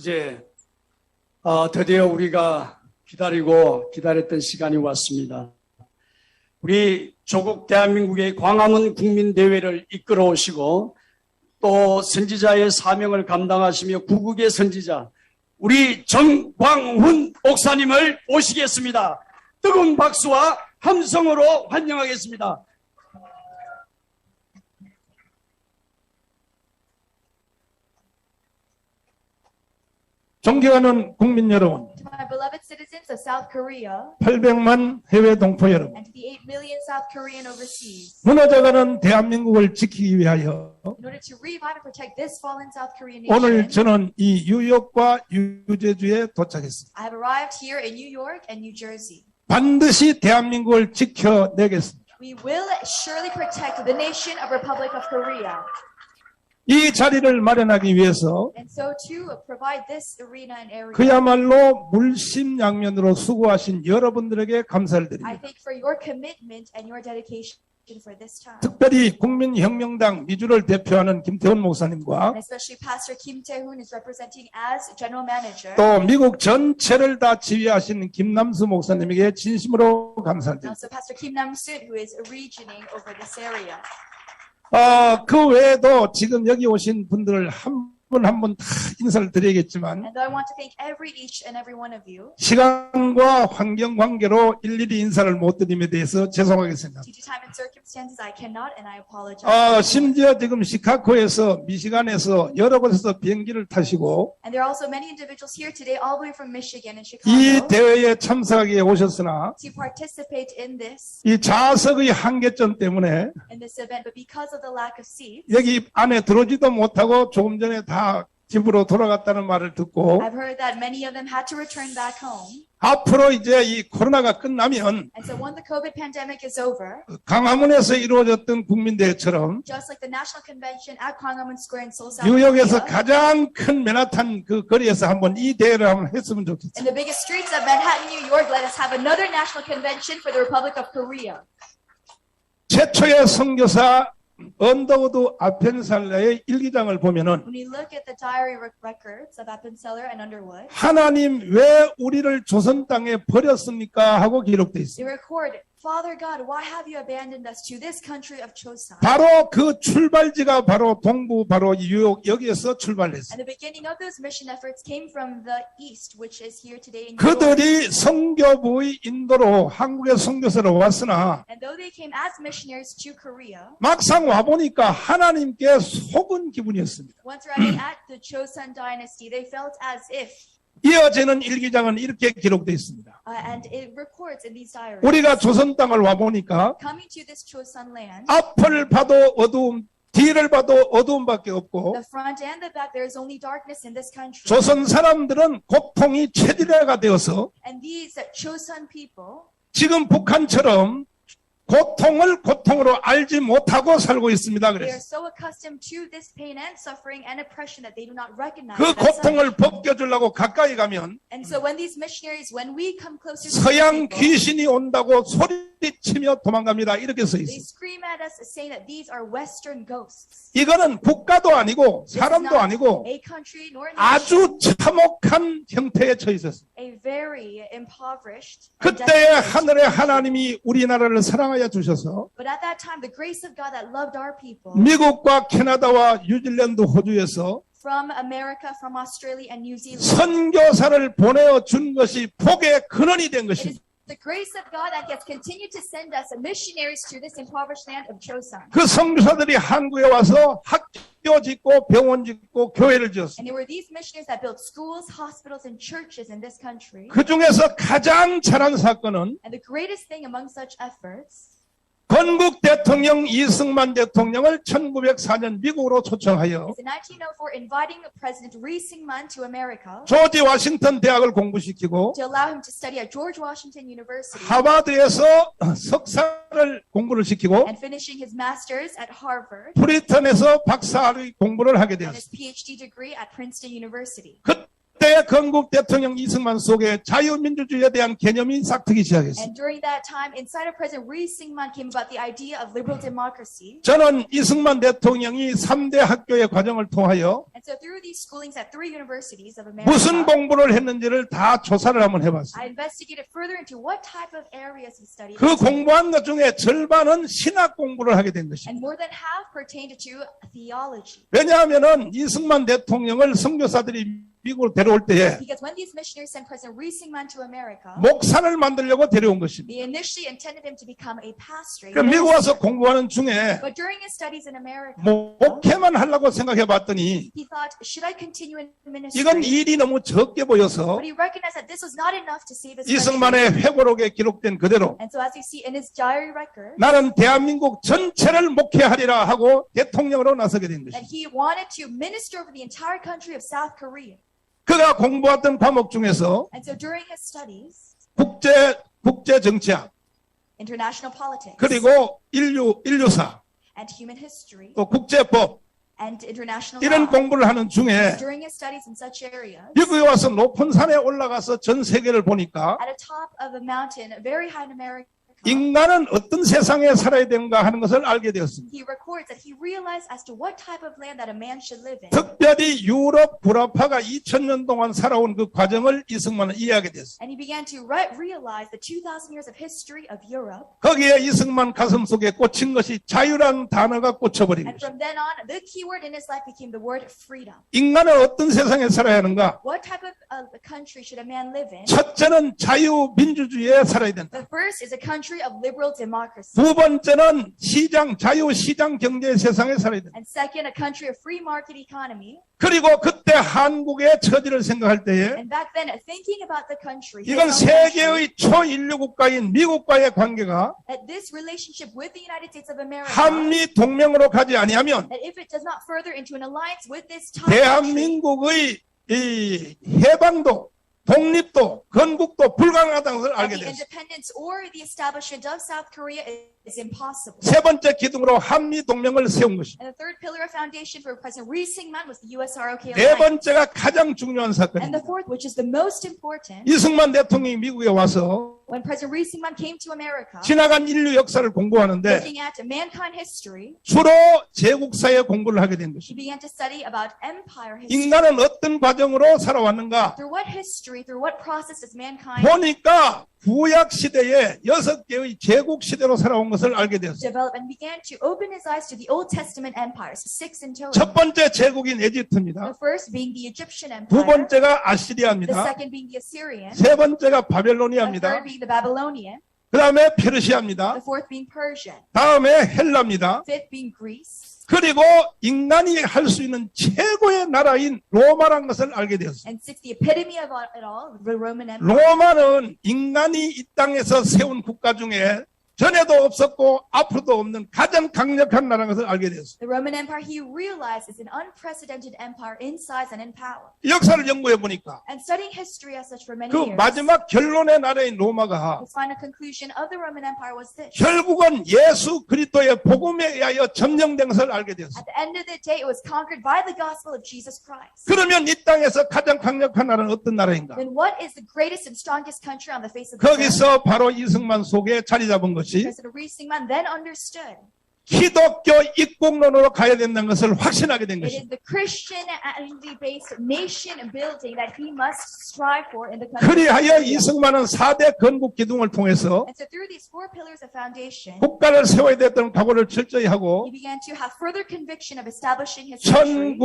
이제 어, 드디어 우리가 기다리고 기다렸던 시간이 왔습니다. 우리 조국 대한민국의 광화문 국민대회를 이끌어 오시고 또 선지자의 사명을 감당하시며 구국의 선지자 우리 정광훈 목사님을 모시겠습니다. 뜨거운 박수와 함성으로 환영하겠습니다. 존경하는 국민 여러분, To my beloved citizens of South Korea 800만 해외 동포 여러분, and to the 8 million South Korean overseas, 무너져가는 대한민국을 지키기 위하여 in order to revive and protect this fallen South Korean 오늘 저는 이 뉴욕과 유제주에 도착했습니다. I have arrived here in New York and New Jersey. 반드시 대한민국을 지켜내겠습니다. We will surely protect the nation of Republic of Korea. 이 자리를 마련하기 위해서 so 그야말로 물심양면으로 수고하신 여러분들에게 감사를 드립니다. 특별히 국민혁명당 미주를 대표하는 김태훈 목사님과. 또 미국 전체를 다 지휘하신 김남수 목사님에게 진심으로 감사드립니다. 어, 그 외에도 지금 여기 오신 분들을 한분 한분다 인사를 드려야겠지만 시간과 환경 관계로 일일이 인사를 못 드림에 대해서 죄송하겠습니다. 어, 심지어 지금 시카고에서 미시간에서 여러 곳에서 비행기를 타시고 이 대회에 참석하기 위해 오셨으나 이 좌석의 한계점 때문에 여기 안에 들어오지도 못하고 조금 전에 다 집으로 돌아갔다는 말을 듣고 I've heard that many of them had to return back home. 앞으로 이제 이 코로나가 끝나면 And so when the COVID pandemic is over, 강화문에서 이루어졌던 국민대회처럼 just like the National Convention at Gwanghwamun Square in Seoul, South 뉴욕에서 Korea, 가장 큰 맨하탄 그 거리에서 한번 이 대회를 한번 했으면 좋겠어요. in the biggest streets of Manhattan, New York, let us have another national convention for the Republic of Korea. 최초의 선교사 언더우드 아펜살라의 일기장을 보면은 하나님 왜 우리를 조선 땅에 버렸습니까 하고 기록돼 record, Father God, why have you abandoned us to this country of Chosun? 바로 그 출발지가 바로 동부 바로 뉴욕 여기에서 출발했어요. And the beginning of those mission efforts came from the east, which is here today in. 그들이 선교부의 인도로 한국의 선교사로 왔으나 And though they came as missionaries to Korea, 막상 와 보니까 하나님께 속은 기분이었습니다. once arriving at the Chosun dynasty, they felt as if, 이어지는 일기장은 이렇게 기록되어 있습니다. uh, 우리가 조선 땅을 와 보니까 앞을 봐도 어두움, 뒤를 봐도 어두움밖에 없고. 조선 사람들은 고통이 최대가 되어서 지금 북한처럼 고통을 고통으로 알지 못하고 살고 있습니다. 그래서 so 그. 고통을 벗겨주려고 가까이 가면 so 서양 people, 귀신이 온다고 소리치며 도망갑니다. 이렇게 써 ghosts. 이거는 국가도 아니고 사람도 아니고 country 아주 참혹한 형태에 impoverished. and 그때. 하늘의 하나님이 우리나라를 사랑하여 주셔서 But at that time, the grace of God that loved our people 미국과 캐나다와 뉴질랜드, 호주에서 from America, from Australia and New Zealand, 선교사를 보내어 준 것이 복의 근원이 된 it is 것입니다. the grace of God that has continued to send us missionaries to this impoverished land of Chosun. 그 선교사들이 한국에 와서 학교 짓고 병원 짓고 교회를 지었습니다. And it were these missionaries that built schools, hospitals, and churches in this country. 그 중에서 가장 잘한 사건은 And the greatest thing among such efforts 건국 대통령 이승만 대통령을 1904년 미국으로 초청하여 is in 1904 inviting President Rhee Syngman to America 조지 워싱턴 대학을 공부시키고 하버드에서 석사를 공부를 시키고 프리턴에서 박사의 공부를 하게 되었습니다. 그때 새 건국 대통령 이승만 속에 자유민주주의에 대한 개념이 싹트기 시작했습니다. And during that time, inside of President Rhee Syngman came about the idea of liberal democracy. 저는 이승만 대통령이 3대 학교의 과정을 통하여 And so through these schoolings at three universities of 무슨 공부를 했는지를 다 조사를 한번 해봤습니다. I investigated further into what type of areas he studied. 그 공부한 것 중에 절반은 신학 공부를 하게 된 것입니다. And more than half pertained to theology. 왜냐하면은 이승만 대통령을 선교사들이 미국으로 데려올 때에 Because when these missionaries sent President Rhee Syngman to America, 목사를 만들려고 데려온 것입니다. they initially intended him to become a pastor. a 그 미국 와서 minister. 공부하는 중에 But during his studies in America, 목회만 하려고 생각해 봤더니 he thought, should I continue in ministry? 이건 일이 너무 적게 보여서 But he recognized that this was not enough to save his country. 이승만의 회고록에 기록된 그대로 And so as you see in his diary record, 나는 대한민국 전체를 목회하리라 하고 대통령으로 나서게 된 것입니다. he wanted to minister over the entire country of South Korea. 그가 공부했던 과목 중에서 so studies, 국제 국제 정치학 politics 그리고 인류 인류사 and human history 또 국제법 이런 law, 공부를 하는 중에 areas, 미국에 와서 높은 산에 올라가서 전 세계를 보니까 인간은 어떤 세상에 살아야 되는가 하는 것을 알게 되었습니다. he records that he realized as to what type of land that a man should live in. 특별히 유럽 구라파가 2000년 동안 살아온 그 과정을 이승만은 이해하게 됐습니다. And he began to re- realize the 2,000 years of history of Europe. 거기에 이승만 가슴 속에 꽂힌 것이 자유라는 단어가 꽂혀버린 것입니다. from then on, the key word in his life became the word freedom. 인간은 어떤 세상에 살아야 하는가? What type of uh, country should a man live in? 첫째는 자유 민주주의에 살아야 된다. The first is a country of liberal democracy. 두 번째는 시장, 자유 시장 경제 세상에 살아야 된다. And second, a country of free market economy. 그리고 그때 한국의 처지를 생각할 때에 And back then, thinking about the country, 이건 country, 세계의 초인류 국가인 미국과의 관계가 that this relationship with the United States of America, 한미 동맹으로 가지 아니하면 that if it does not further into an alliance with this top country, 대한민국의 이 해방도 독립도 건국도 불가능하다는 것을 알게 됐습니다. 세 번째 기둥으로 한미 동맹을 세운 것입니다. 네. 번째가 가장 중요한 사건입니다. 이승만 대통령이 미국에 와서 when President Syngman came to America, 지나간 인류 역사를 공부하는데 looking at mankind history, 주로 제국사의 공부를 하게 된 he 것입니다. began to study about empire history. 인간은 어떤 과정으로 살아왔는가 Through what history, through what process does mankind 보니까 구약 시대에 여섯 개의 제국 시대로 살아온 것을 알게 되었습니다. 첫 번째 제국인 에집트입니다. 두 번째가 아시리아입니다. 세 번째가 바벨로니아입니다. 그 다음에 페르시아입니다. 다음에 헬라입니다. 그리고 인간이 할 수 있는 최고의 나라인 로마란 것을 알게 되었습니다. 로마는 인간이 이 땅에서 세운 국가 중에 전에도 없었고 앞으로도 없는 가장 강력한 나라인 것을 알게 되었습니다. The Roman Empire, he realized, is an unprecedented empire in size and in power. 이 역사를 연구해 보니까 And studying history as such for many 그 years, 마지막 결론의 나라인 로마가 the final conclusion of the Roman Empire was this. 결국은 예수 그리스도의 복음에 의하여 점령된 것을 알게 되었습니다. At the end of the day, it was conquered by the gospel of Jesus Christ. 그러면 이 땅에서 가장 강력한 나라는 어떤 나라인가? Then what is the greatest and strongest country on the face of the earth? 거기서 바로 이승만 속에 자리 잡은 것이 Understood 기독교 입국론으로 가야 된다는 것을 확신하게 된 것입니다. 그리하여 이승만은 4대 건국 기둥을 통해서 국가를 세워야 됐던 각오를 철저히 하고 he began to have further conviction of establishing his country.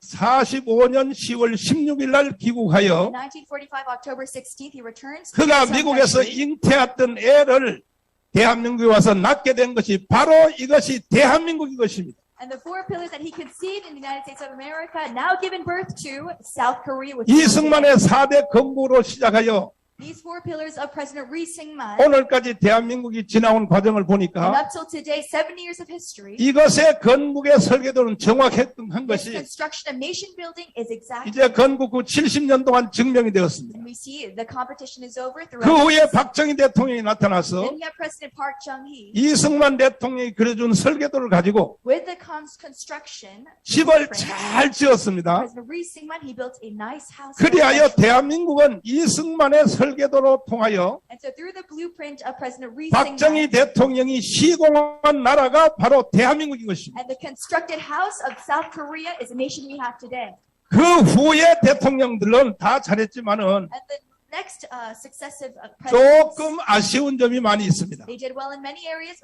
1945년 10월 16일 날 귀국하여 In 1945, October 16th, he returns to 그가 미국에서. 잉태했던 애를 대한민국에 와서 낳게 된 것이 바로 이것이 대한민국인 것입니다. And the four pillars that he conceived in the United States of America, now given birth to South Korea 이승만의 4대 건국으로 시작하여 These four pillars of President Ri Singman, 오늘까지 대한민국이 지나온 과정을 and 보니까 up till today, seven years of history, 이것의 건국의 설계도는 정확했던 한 this 것이 construction of nation building is exact. 이제 건국 후 70년 동안 증명이 되었습니다. And we see the competition is over 그 throughout. 후에 박정희 대통령이 나타나서 Then you have President Park Chung-hee 이승만 대통령이 그려준 설계도를 가지고 with the con- construction. 집을 잘 지었습니다. President Ri Singman, he built a nice house. 그리하여 대한민국은 이승만의 설계도 로 통하여 so 박정희 대통령이 시공한 나라가 바로 대한민국인 것입니다. 그 후에 대통령들은 다 잘했지만은 next uh, successive uh, 조금 아쉬운 점이 많이 있습니다. well areas,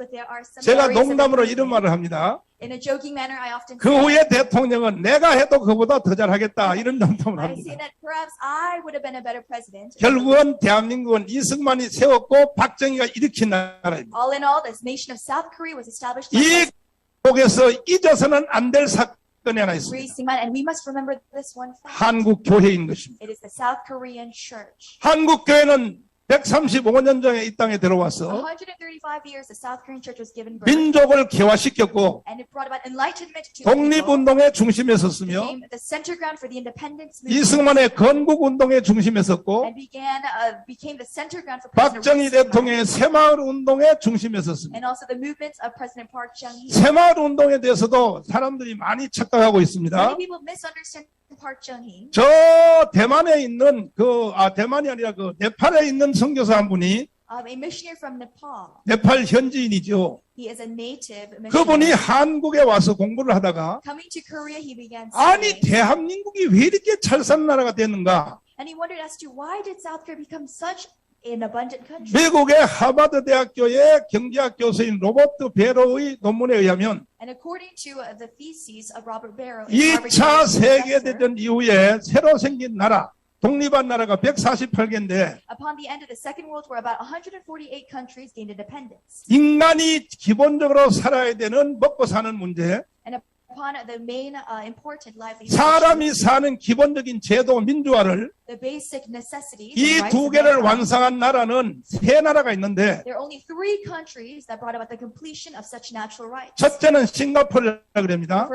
제가 농담으로 이런. 말을 합니다. In a joking manner, I often 그 후에 대통령은 내가 해도 그보다 더 잘하겠다 이런 농담을 I 합니다. that perhaps I would have been a better president. 결국은 대한민국은 이승만이 세웠고 박정희가 일으킨 나라입니다. All in all, this nation of South Korea was established by 이 곡에서 잊어서는 안 될 사건이 하나 있습니다. Ri Singman, and we must remember this one fact. 한국 교회인 것입니다. It is the South Korean church. 한국 교회는 135년 전에 이 땅에 들어와서 135 years, the South Korean church was given birth, 민족을 개화시켰고. 독립운동의 중심에 섰으며 이승만의 건국운동의 중심에 섰고 uh, 박정희 대통령의 새마을 운동의 중심에 섰습니다. and also the movements of President Park Chung-hee. 새마을 운동에 대해서도 사람들이 많이 착각하고 있습니다. 저 대만에 있는 그 아 대만이 아니라 그 네팔에 있는 선교사 한 분이 Um, a missionary from Nepal. 네팔 현지인이죠. He is a native 그분이. 한국에 와서 공부를 하다가 Coming to Korea, he began 아니 대한민국이 왜 이렇게 잘 사는 나라가 됐는가? and he wondered as to why did South Korea become such an abundant country. 미국의 하버드 대학교의 경제학 교수인 로버트 베로의 논문에 의하면 And according to uh, the theses of Robert Barrow, a Harvard 2차 University professor, 세계 대전 이후에 새로 생긴 나라, 독립한 나라가 148개인데 upon the end of the Second World War, about 148 countries gained independence. 인간이 기본적으로 살아야 되는 먹고 사는 문제, uh, 사람이 사는 기본적인 제도 민주화를 이 두 개를 완성한 나라는 세 나라가 있는데. 첫째는 싱가포르라 그럽니다.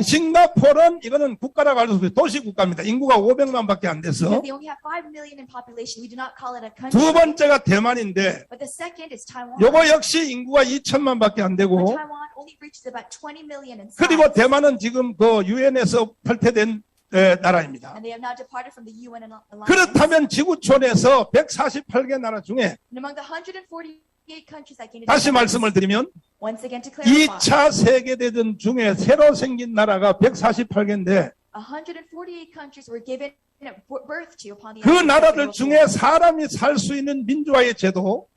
싱가포르는 이거는 국가라고 할 수 없어요. 도시 국가입니다. 인구가 500만밖에 안 돼서. because they only have 5 million in population. We do not call it a country. 두 번째가 대만인데. 요거 역시 인구가 2천만밖에 안 되고 Taiwan only reaches about 20 million in size. 그리고 대만은 지금 그 유엔에서 탈퇴된 에, 나라입니다. 그렇다면 지구촌에서 148개 나라 중에 And among the 148 countries that gained 다시 말씀을 드리면 once again to clarify, 2차 세계대전 중에 새로 생긴 나라가 148개인데 148 countries were given birth to upon the 그 나라들 중에. 사람이 살 수 있는 민주화의 제도,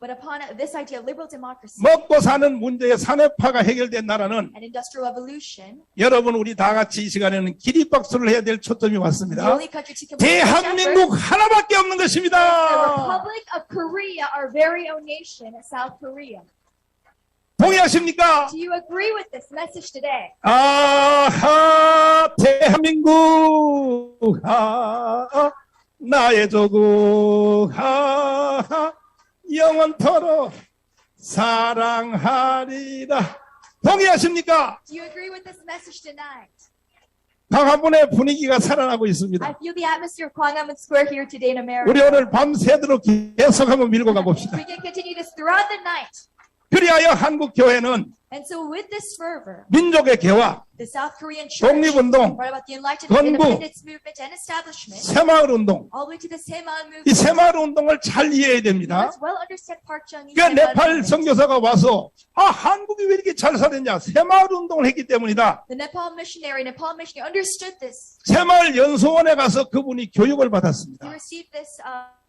But upon this idea of liberal democracy 먹고 사는 문제의 산업화가 해결된 나라는 and industrial revolution, 여러분 우리 다 같이 이 시간에는 기립박수를 해야 될 초점이 the 왔습니다. only country to complete this effort 대한민국 하나밖에 없는 The 것입니다. Republic of Korea, our very own nation, South Korea. 동의하십니까? Do you agree with this message today? 아하 대한민국 아 나의 조국 아 영원토록 사랑하리라 동의하십니까? Do you agree with this message tonight? 강화문의 분위기가 살아나고 I 있습니다. feel the atmosphere of Gwanghwamun Square here today in America. 우리 오늘 밤새도록 계속 한번 밀고 가봅시다. We can continue this throughout the night. 그리하여 한국 교회는 And so with this fervor, 민족의 개화, the South Korean church 독립운동, 건국, independence movement, and establishment, 새마을 운동, all the way to the Semaun 이 movement. 새마을 운동을 잘 이해해야 됩니다. 그 and 네팔. 선교사가 와서 아 한국이 왜 이렇게 잘 살았냐 새마을 운동을 했기 때문이다. 새마을 연수원에 가서 그분이 교육을 받았습니다. uh,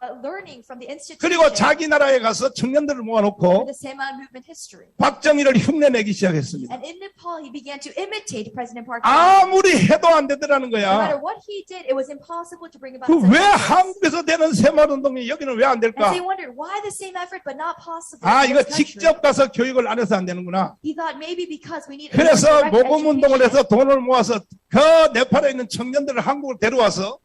uh, 그리고 자기 나라에 가서 청년들을 모아놓고. 박정희를 흉내내기 시작했습니다. Agitate President Park. 아무리 해도 안 되더라는 No matter 거야. what he did, it was impossible to bring about 그 such 왜 efforts. 한국에서 되는 새마을 운동이 여기는 왜 안 And 될까? they wondered why the same effort but not possible. 아, in 이거 this country. 직접 가서 교육을 안 해서 안 되는구나. He thought maybe because we need a 그래서 direct 모금 운동을 education. 해서 돈을 모아서 그 네팔에 있는 청년들을 한국으로 데려와서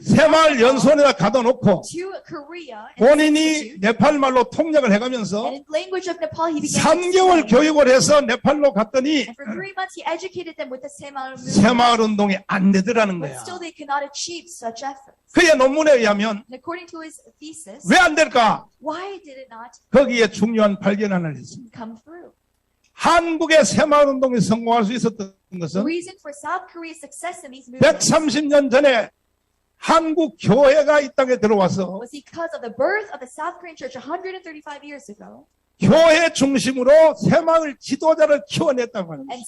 새마을 연수원에다 가둬 놓고 to Korea. and 본인이. 네팔 말로 통역을 해가면서 And in language of Nepal, he began to 3개월 explain. 교육을 해서 네팔로 갔더니. 새마을 운동이 안 되더라는 거야. 그의 논문에 의하면 왜 안 될까? 거기에 중요한 발견 하나를 했습니다. 한국의 새마을 운동이 성공할 수 있었던 것은 reason for South Korea's success in these movements 130년 전에 한국 교회가 이 땅에 들어와서 was because of the birth of the South Korean church 135 years ago 교회 중심으로 새마을 지도자를 키워냈다고 at that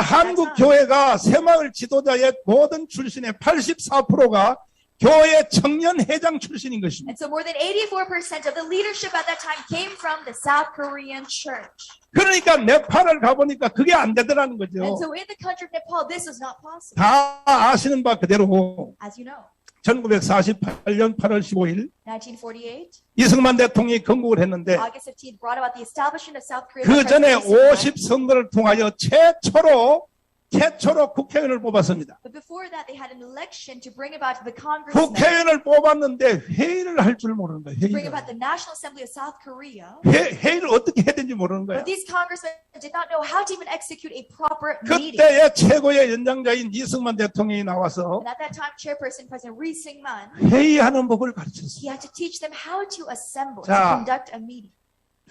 한국. 교회가 새마을 지도자의 모든 출신의 84%가 교회 청년 회장 출신인 것입니다. And so more than 84% of the leadership at that time came from the South Korean church. 그러니까 네팔을 가보니까 그게 안 되더라는 And 거죠. so in the country of Nepal, this was not possible, 다 아시는 바 그대로 as you know. 1948년 8월 15일 1948, 이승만 대통령이 건국을 했는데 August 15th brought about the establishment of South Korea. 그 전에 President Lee 50 선거를 Sung-man. 통하여 최초로 최초로 국회의원을 뽑았습니다. But before that, they had an election to bring about the congressmen, 국회의원을 뽑았는데 회의를 할 줄 모르는 거예요. to bring 회의를. about the National Assembly of South Korea. 회, 회의를 어떻게 해야 되는지 모르는 거예요. But these congressmen did not know how to even execute a proper meeting. 그때의 최고의 연장자인 이승만 대통령이 나와서 And at that time, Chairperson President Ri Sing-man, 회의하는 법을 가르쳤어요. he had to teach them how to assemble, 자. to conduct a meeting.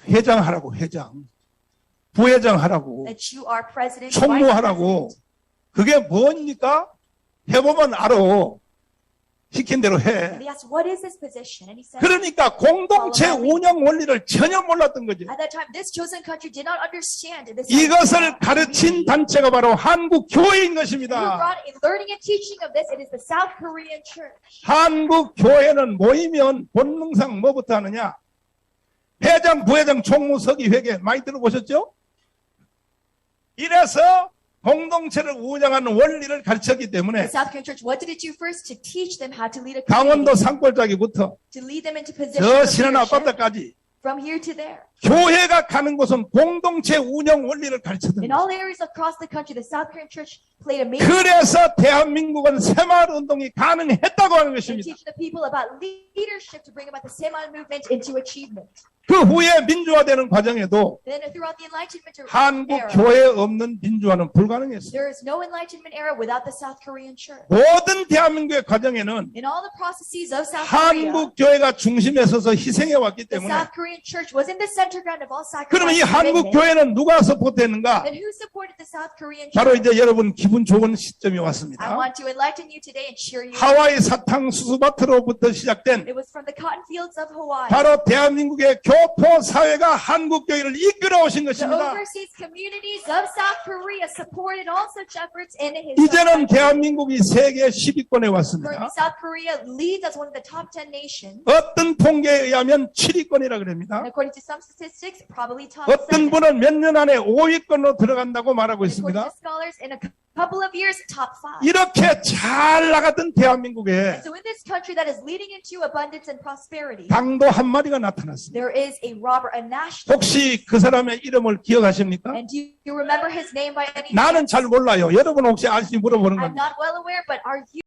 회장하라고 회장, 부회장 하라고, president, vice 총무하라고. 그게 뭡니까? 해보면 알아. 시킨 대로 해. 그러니까 공동체 운영 원리를 전혀 몰랐던 this. 이것을 가르친 단체가 바로 한국 교회인 것입니다. 한국 교회는 모이면 본능상 뭐부터 하느냐? 회장, 부회장, 총무, 서기, 회계 많이 들어보셨죠? 이래서 공동체를 운영하는 원리를 가르쳤기 때문에 강원도 산골짜기부터 저 신안 아파트까지 from here to there. 교회가 가는 곳은 공동체 운영 원리를 가르쳤던 In 거예요. all areas across the country, the South Korean church played a major 그래서 대한민국은 새마을 운동이 가능했다고 하는 것입니다. teaching the people about leadership to bring about the Semitic movement into achievement. 그 후에 민주화되는 과정에도 Then throughout the Enlightenment 한국 교회에 없는 민주화는 불가능했어요. there is no Enlightenment era without the South Korean church. 모든 대한민국의 과정에는 In all the processes of South Korea, 한국 교회가 중심에 서서 희생해 왔기 때문에 South Korean church was in the center ground of all 그러면 이. 한국. 교회는 누가 서포트했는가? Then who supported the South Korean 바로? 이제 여러분 기분 좋은 시점이 왔습니다. want to enlighten you today and cheer you. up. 하와이 사탕 수수밭으로부터 시작된 It was from the cotton fields of Hawaii. 바로 대한민국의 교포 사회가 한국 교회를 이끌어 오신 것입니다. overseas communities of South Korea supported all such efforts in his 이제는. 대한민국이 세계 10위권에 Currently, 왔습니다. South Korea leads as one of the top 10 nations. 어떤 통계에 의하면 7위권이라 그럽니다. 어떤 7. 분은 몇 년 안에 5위권으로 들어간다고 말하고 있습니다. to scholars, in a couple of years, top 5. 이렇게 잘 나가던 대한민국에 So in this country that is leading into abundance and prosperity, 강도 한 마리가 나타났습니다. there is a robber, a national. 혹시 그 사람의 이름을 기억하십니까? And do you remember his name by any 나는? 잘 몰라요. 여러분 혹시 아시지 물어보는 겁니다. not well aware, but are you